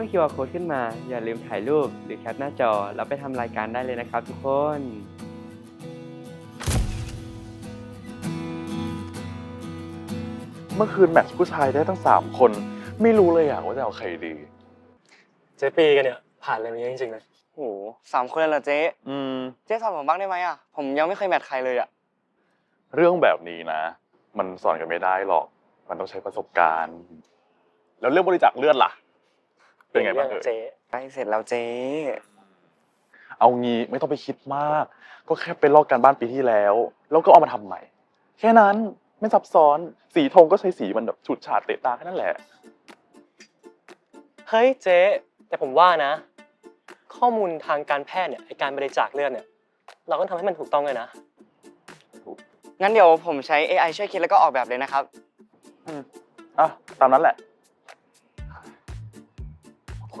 มื่อ QR code ขึ้นมา อย่าลืมถ่ายรูปหรือแคปหน้าจอแล้วไปทำรายการได้เลยนะครับทุกคนเมื่อคืนแมทช์ผู้ชายได้ทั้งสามคน ไม่รู้เลยอะว่าจะเอาใครดี เจ๊ปีกันเนี่ย ผ่านอะไรมาเยอะจริงๆนะโหสามคนเลยเหรอเจ๊ อืม เจ๊สอนผมบ้างได้ไหมอะ ผมยังไม่เคยแมทใครเลยอะ เรื่องแบบนี้นะ มันสอนกันไม่ได้หรอก มันต้องใช้ประสบการณ์ แล้วเรื่องบริจาคเลือดล่ะ เป็นไงบ้างเอ่ย เจ๊ใกล้เสร็จแล้วเจ๊เอางี้ไม่ต้องไปคิดมาก ก็แค่ไปลอกการบ้านปีที่แล้ว แล้วก็เอามาทำใหม่ แค่นั้นไม่ซับซ้อนสีธงก็ใช้สีมันแบบฉูดฉาดเตะตาแค่นั้นแหละ เฮ้ยเจ๊แต่ผมว่านะ ข้อมูลทางการแพทย์เนี่ยไอการบริจาคเลือดเนี่ย เราก็ทำให้มันถูกต้องเลยนะ งั้นเดี๋ยวผมใช้ AI ช่วยคิดแล้วก็ออกแบบเลยนะครับอืมอะ ตามนั้นแหละ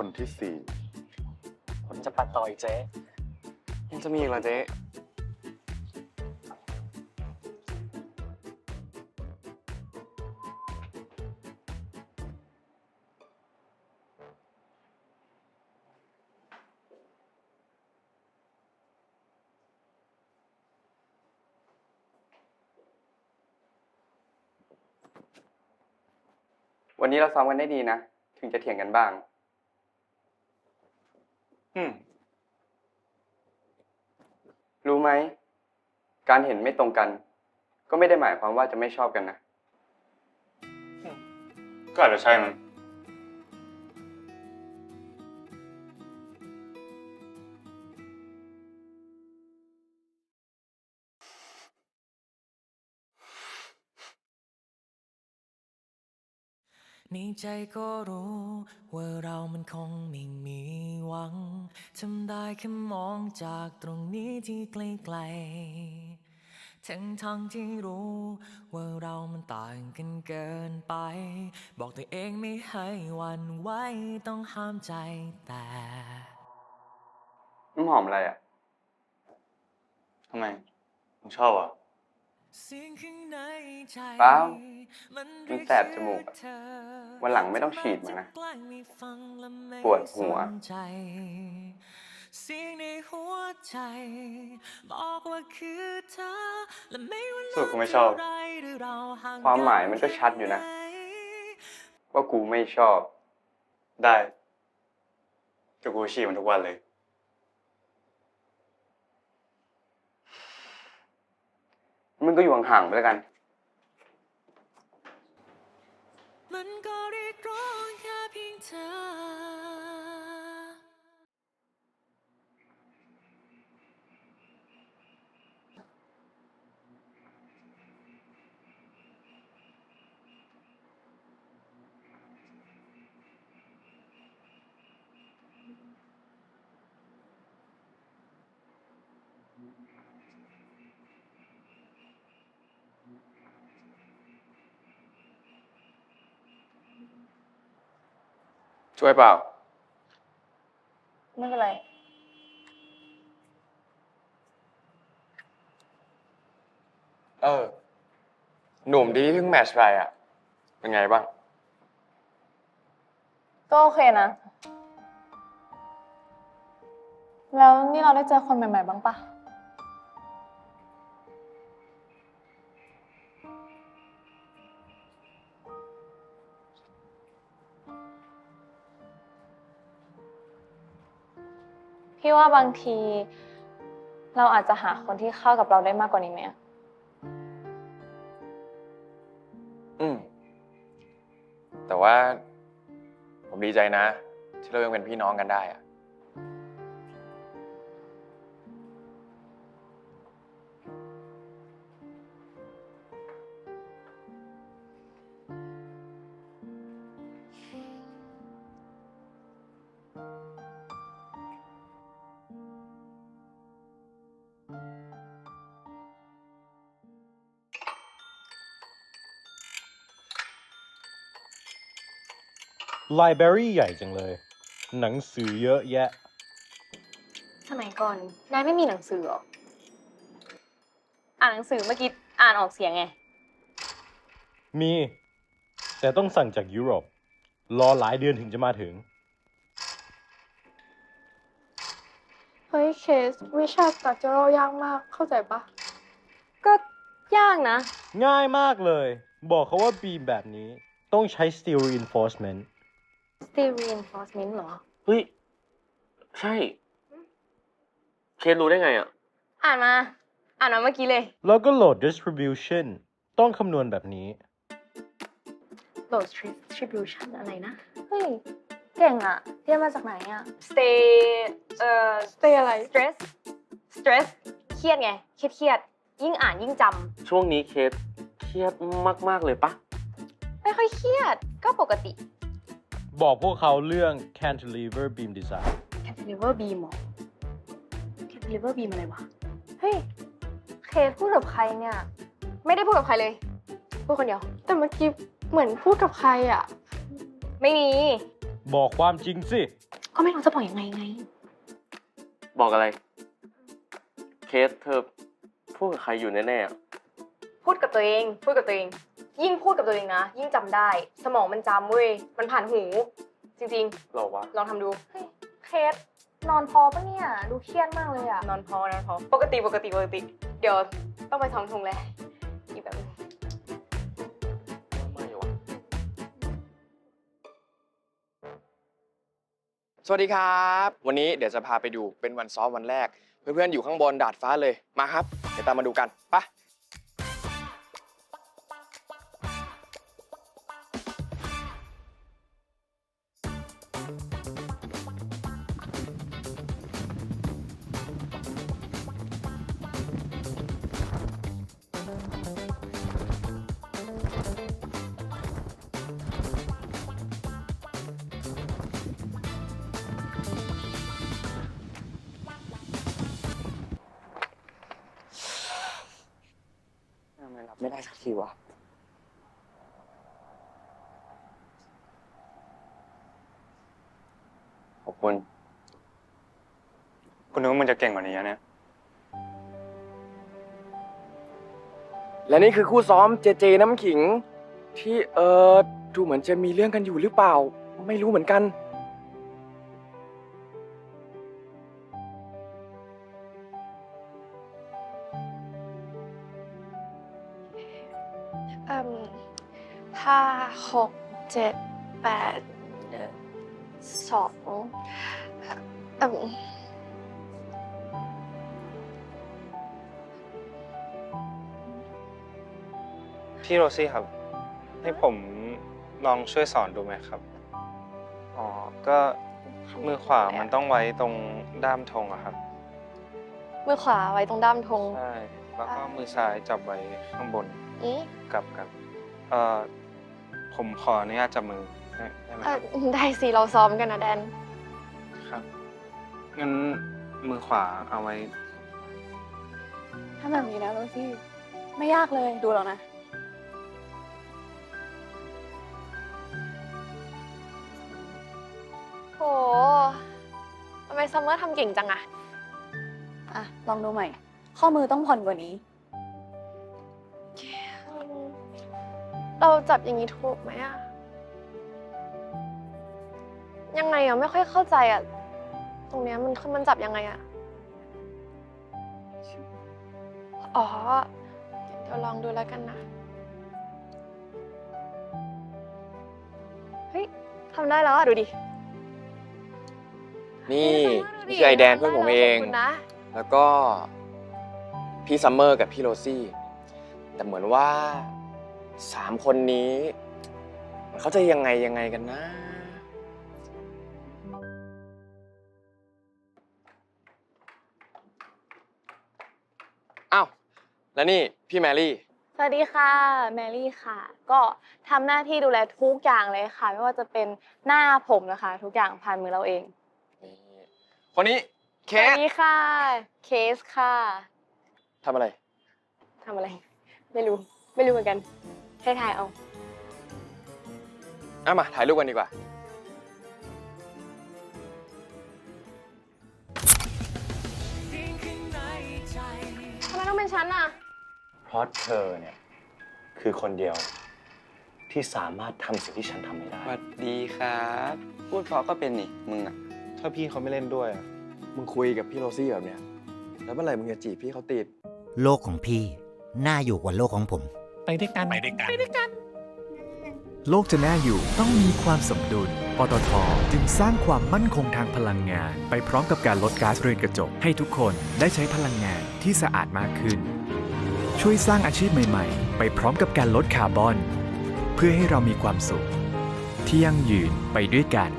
คนที่สี่ผมจะปัดต่ออีกเจ๊ยังจะมีอีกเหรอเจ๊วันนี้เราซ้อมกันได้ดีนะ ถึงจะเถียงกันบ้าง อืม รู้ไหม การเห็นไม่ตรงกัน ก็ไม่ได้หมายความว่าจะไม่ชอบกันนะ ก็อาจจะใช่มั้งในใจก็รู้ว่าเรามันคงไม่มีหวัง ทำได้แค่มองจากตรงนี้ที่ไกลๆ ทั้งทั้งที่รู้ ว่าเรามันต่างกันเกินไป บอกตัวเองไม่ให้หวันไหวต้องห้ามใจแต่น้ำหอมอะไรอะทำไมมึงชอบอะ เสียงข้างในใจเปล่ามันมันแสบจมูกอะวันหลังไม่ต้องฉีดมันนะปวดหัว เสียงในหัวใจ บอกว่าคือเธอและไม่ว่า สุดกูไม่ชอบเท่าไรหรือเราห่งความหมายมันก็ชัดอยู่นะกัไหว่ากูไม่ชอบ ได้จะกูฉี่มันทุกวันเลย มึงก็อยู่ห่างๆไปแล้วกันมันก็เรียกร้องแค่เพียงเธอ ช่วยเปล่า ไม่เป็นไร เออ หนุ่มดีที่เพิ่งแมทช์ไปอะ เป็นไงบ้าง ก็โอเคนะ แล้วนี่เราได้เจอคนใหม่ ๆ บ้างปะ พี่ว่าบางที เราอาจจะหาคนที่เข้ากับเราได้มากกว่านี้ไหมอะอืม แต่ว่า ผมดีใจนะ ที่เรายังเป็นพี่น้องกันได้อะ ไลบรารีใหญ่จังเลย หนังสือเยอะแยะ สมัยก่อน นายไม่มีหนังสือหรอ อ่านหนังสือเมื่อกี้อ่านออกเสียงไง มี แต่ต้องสั่งจากยุโรป รอหลายเดือนถึงจะมาถึง เฮ้ยเคส วิชาสตรัคเจอรัลยากมากเข้าใจปะก็ยากนะ ง่ายมากเลย บอกเขาว่าบีมแบบนี้ ต้องใช้ steel reinforcement steel reinforcement เหรอ เฮ้ย ใช่ เคสรู้ได้ไงอะ อ่านมา อ่านมาเมื่อกี้เลย แล้วก็ load distribution ต้องคำนวณแบบนี้ load distribution อะไรนะ เฮ้ย เก่งอะเรียนมาจากไหนอะ stay เอ่อ stay อะไร stress stress เครียดไง เครียดเครียดยิ่งอ่านยิ่งจช่วงนี้เคสเครียดมาก ๆ เลยปะำไม่ค่อยเครียดก็ปกติ บอกพวกเขาเรื่อง cantilever beam design cantilever beam เหรอ cantilever beam อะไรวะ เฮ้ย เคสพูดกับใครเนี่ย ไม่ได้พูดกับใครเลย พูดคนเดียว แต่เมื่อกี้เหมือนพูดกับใครอะไม่มี บอกความจริงสิ ก็ไม่รู้จะบอกยังไงไง บอกอะไร เคสเธอพูดกับใครอยู่แน่ๆอะพูดกับตัวเอง พูดกับตัวเอง ยิ่งพูดกับตัวเองนะ ยิ่งจำได้ สมองมันจำเว้ย มันผ่านหู จริงหรอวะ ๆ ลองทำดู เฮ้ยเคสนอนพอปะเนี่ย ดูเครียดมากเลยอะนอนพอนอนพอ ปกติปกติปกติ เดี๋ยวต้องไปท้องทุงเลยอีกแบบนึงไม่วะ สวัสดีครับ วันนี้เดี๋ยวจะพาไปดูเป็นวันซ้อมวันแรก เพื่อนๆอยู่ข้างบนดาดฟ้าเลย มาครับ เดี๋ยวตามมาดูกันไปะ ไมรับไม่ได้สักทีวะขอบคุณ คุณนึกว่ามันจะเก่งกว่านี้เนี่ย และนี่คือคู่ซ้อมเจเจน้ำขิง ที่เออดูเหมือนจะมีเรื่องกันอยู่หรือเปล่า ไม่รู้เหมือนกัน ห้าหกเจ็ดแปดเอ่อสองเอ่มพี่โรซี่ครับ ให้ผมลองช่วยสอนดูไหมครับ อ๋อ ก็มือขวามันต้องไว้ตรงด้ามธงอะครับ มือขวาไว้ตรงด้ามธง ใช่ แล้วก็มือซ้ายจับไว้ข้างบนนี้กับกับเอ่อ ผมขออนุญาตจับมือได้ได้ไหมเอ่คอรับได้สิเราซ้อมกันนะแดน ครับงั้นมือขวาเอาไว้ถ้าแบบนี้นะโรซี่ไม่ยากเลยดูแล้วนะ โหทำไมซัมเมอร์ทำเก่งจังอะอะ ลองดูใหม่ ข้อมือต้องผ่อนกว่านี้ เราจับอย่างนี้ถูกไหมอะยังไงอะไม่ค่อยเข้าใจอะตรงเนี้ยมันมันจับยังไงอะอ๋อ เดี๋ยวลองดูแล้วกันนะ เฮ้ยทำได้แล้วอะดูดินี่ซัมเมร์ดูนี่คือไอแดนเพื่อนผมเอง ขบคุณนะ แล้วก็พี่ซัมเมอร์กับพี่โรซี่ แต่เหมือนว่า สามคนนี้มันเขาจะยังไงยังไงกันนะ อ้าว แล้วนี่พี่แมรี่ สวัสดีค่ะ แมรี่ค่ะ ก็ทำหน้าที่ดูแลทุกอย่างเลยค่ะ ไม่ว่าจะเป็นหน้าผมนะคะ ทุกอย่างผ่านมือเราเอง นี่ คนนี้เคสวัสสดีค่ะ เคสค่ะทำอะไร ทำอะไร ไม่รู้ ไม่รู้เหมือนกัน ให้ทายเอา อะมา ถ่ายรูปกันดีกว่า ทำไมต้องเป็นฉันอะ เพราะเธอเนี่ย คือคนเดียวที่สามารถทำสิ่งที่ฉันทำไม่ได้ สวัสดีครับ พูดเพราะก็เป็นนี่ มึงอะ ถ้าพี่เขาไม่เล่นด้วยอะมึงคุยกับพี่โรซี่แบบเนี้ย แล้วเมื่อไหร่มึงจะจีบพี่เขาติด โลกของพี่ น่าอยู่กว่าโลกของผม ไปด้วยกันไปด้วยกัน โลกจะน่าอยู่ต้องมีความสมดุล ปตทจึงสร้างความมั่นคงทางพลังงาน ไปพร้อมกับการลดก๊าซเรือนกระจก ให้ทุกคนได้ใช้พลังงานที่สะอาดมากขึ้น ช่วยสร้างอาชีพใหม่ ๆ ไปพร้อมกับการลดคาร์บอน เพื่อให้เรามีความสุข ที่ยั่งยืนไปด้วยกัน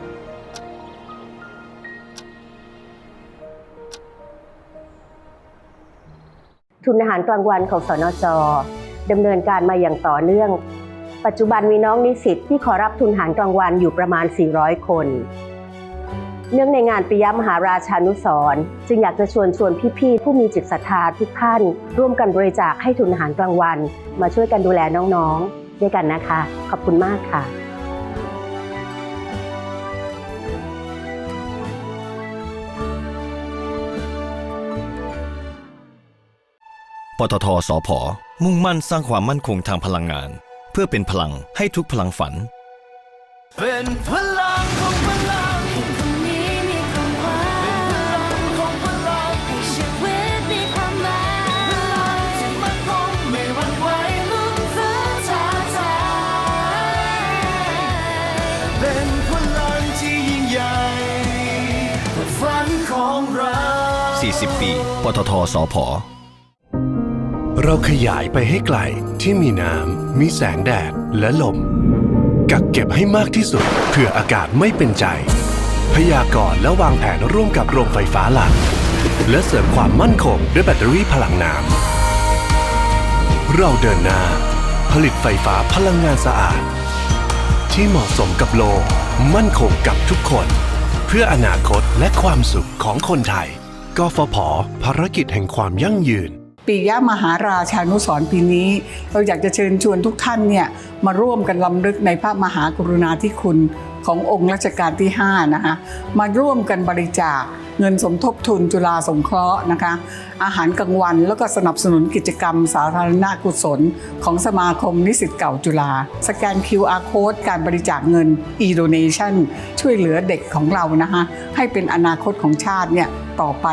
ทุนอาหารกลางวันของสนจ ดำเนินการมาอย่างต่อเนื่อง ปัจจุบันมีน้องนิสิตที่ขอรับทุนหารกลางวันอยู่ประมาณ 400 คน เนื่องในงานปิยมหาราชานุสรจึงอยากจะชวนชวนพี่ๆผู้มีจิตศรัทธาทุกท่าน ร่วมกันบริจาคให้ทุนอาหารกลางวัน มาช่วยกันดูแลน้องๆ ด้วยกันนะคะ ขอบคุณมากค่ะปตทสพ มุ่งมั่นสร้างความมั่นคงทางพลังงาน เพื่อเป็นพลังให้ทุกพลังฝัน เป็นพลังของพลังให้คนนี้มีความหวังเป็นพลังของพลังให้ชีวิตมีความหมายพลังที่มันคงไม่หวั่นไหวลุ่มฟื้นท้าทายเป็นพลังที่ยิ่งใหญ่เพื่อฝันของเรา40 ปี ปตทสพ เราขยายไปให้ไกลที่มีน้ำ มีแสงแดด และลม กักเก็บให้มากที่สุดเพื่ออากาศไม่เป็นใจ พยากรณ์และวางแผนร่วมกับโรงไฟฟ้าหลัก และเสริมความมั่นคงด้วยแบตเตอรี่พลังน้ำ เราเดินหน้า ผลิตไฟฟ้าพลังงานสะอาด ที่เหมาะสมกับโลก มั่นคงกับทุกคน เพื่ออนาคตและความสุขของคนไทย กฟผ ภารกิจแห่งความยั่งยืน ปิยะมหาราชานุสรปีนี้ เราอยากจะเชิญชวนทุกท่านเนี่ยมาร่วมกันลำลึกในพระมหากรุณาธิคุณขององค์รัชกาลที่ 5 นะคะ มาร่วมกันบริจาคเงินสมทบทุนจุฬาสงเคราะห์นะคะ อาหารกลางวันแล้วก็สนับสนุนกิจกรรมสาธารณกุศล ของสมาคมนิสิตเก่าจุฬาสแกน QR code การบริจาคเงิน e-donation ช่วยเหลือเด็กของเรานะคะ ให้เป็นอนาคตของชาติเนี่ยต่อไป